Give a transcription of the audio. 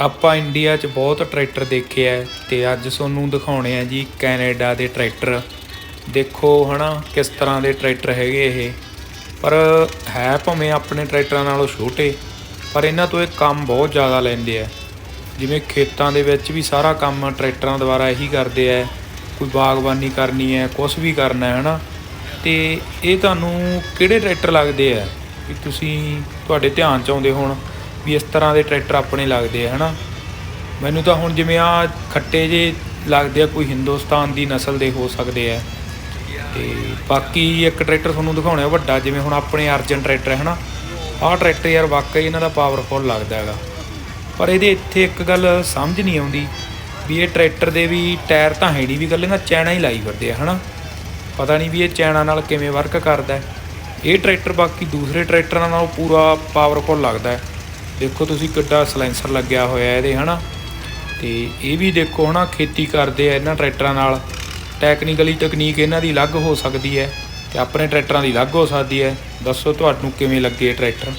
ਆਪਾਂ ਇੰਡੀਆ 'ਚ ਬਹੁਤ ਟਰੈਕਟਰ ਦੇਖੇ ਆ ਤੇ ਅੱਜ ਤੁਹਾਨੂੰ ਦਿਖਾਉਣੇ ਆ ਜੀ ਕੈਨੇਡਾ ਦੇ ਟਰੈਕਟਰ। ਦੇਖੋ ਹਨਾ, ਕਿਸ ਤਰ੍ਹਾਂ ਦੇ ਟਰੈਕਟਰ ਹੈਗੇ ਇਹ। ਪਰ ਹੈ ਭਾਵੇਂ ਆਪਣੇ ਟਰੈਕਟਰਾਂ ਨਾਲੋਂ ਛੋਟੇ, ਪਰ ਇਹਨਾਂ ਤੋਂ ਇਹ ਕੰਮ ਬਹੁਤ ਜ਼ਿਆਦਾ ਲੈਂਦੇ ਆ। ਜਿਵੇਂ ਖੇਤਾਂ ਦੇ ਵਿੱਚ ਵੀ ਸਾਰਾ ਕੰਮ ਟਰੈਕਟਰਾਂ ਦੁਆਰਾ ਇਹੀ ਕਰਦੇ ਆ। ਕੋਈ ਬਾਗਬਾਨੀ ਕਰਨੀ ਹੈ ਕੁਝ ਵੀ ਕਰਨਾ ਹੈ ਹਨਾ। ਤੇ ਇਹ ਤੁਹਾਨੂੰ ਕਿਹੜੇ ਟਰੈਕਟਰ ਲੱਗਦੇ ਆ? ਵੀ ਤੁਸੀਂ ਤੁਹਾਡੇ ਧਿਆਨ ਚ ਆਉਂਦੇ ਹੋਣ। ਵੀ ਇਸ ਤਰ੍ਹਾਂ ਦੇ ਟਰੈਕਟਰ ਆਪਣੇ ਲੱਗਦੇ ਆ, ਹਨਾ? ਮੈਨੂੰ ਤਾਂ ਹੁਣ ਜਿਵੇਂ ਆ ਖੱਟੇ ਜੇ ਲੱਗਦੇ ਆ, ਕੋਈ ਹਿੰਦੁਸਤਾਨ ਦੀ ਨਸਲ ਦੇ ਹੋ ਸਕਦੇ ਆ। ਤੇ ਬਾਕੀ ਇੱਕ ਟਰੈਕਟਰ ਤੁਹਾਨੂੰ ਦਿਖਾਉਣਾ, ਵੱਡਾ, ਜਿਵੇਂ ਹੁਣ ਆਪਣੇ ਅਰਜਨ ਟਰੈਕਟਰ ਹੈ ਹਨਾ? ਆਹ ਟਰੈਕਟਰ ਯਾਰ ਵਾਕਈ ਇਹਨਾਂ ਦਾ ਪਾਵਰਫੁਲ ਲੱਗਦਾ ਹੈਗਾ। ਪਰ ਇਹਦੇ ਇੱਥੇ ਇੱਕ ਗੱਲ ਸਮਝ ਨਹੀਂ ਆਉਂਦੀ ਵੀ ਇਹ ਟਰੈਕਟਰ ਦੇ ਵੀ ਟਾਇਰ ਤਾਂ ਹੈ ਨਹੀਂ ਵੀ ਗੱਲੇ ਨਾ ਚੈਨਾ ਹੀ ਲਾਈ ਫਿਰਦੇ ਆ, ਹਨਾ? ਪਤਾ ਨਹੀਂ ਵੀ ਇਹ ਚੈਨਾ ਨਾਲ ਕਿਵੇਂ ਵਰਕ ਕਰਦਾ ਇਹ ਟਰੈਕਟਰ ਬਾਕੀ ਦੂਸਰੇ ਟਰੈਕਟਰਾਂ ਨਾਲੋਂ ਪੂਰਾ ਪਾਵਰਫੁਲ ਲੱਗਦਾ ਹੈ। ਦੇਖੋ ਤੁਸੀਂ ਕਿੱਡਾ ਸਲੈਂਸਰ ਲੱਗਿਆ ਹੋਇਆ ਇਹਦੇ, ਹਨਾ? ਤੇ ਇਹ ਵੀ ਦੇਖੋ ਹਨਾ, ਖੇਤੀ ਕਰਦੇ ਆ ਇਹਨਾਂ ਟਰੈਕਟਰਾਂ ਨਾਲ। ਟੈਕਨੀਕਲੀ ਤਕਨੀਕ ਇਹਨਾਂ ਦੀ ਅਲੱਗ ਹੋ ਸਕਦੀ ਹੈ ਤੇ ਆਪਣੇ ਟਰੈਕਟਰਾਂ ਦੀ ਅਲੱਗ ਹੋ ਸਕਦੀ ਹੈ। ਦੱਸੋ ਤੁਹਾਨੂੰ ਕਿਵੇਂ ਲੱਗੇ ਟਰੈਕਟਰ?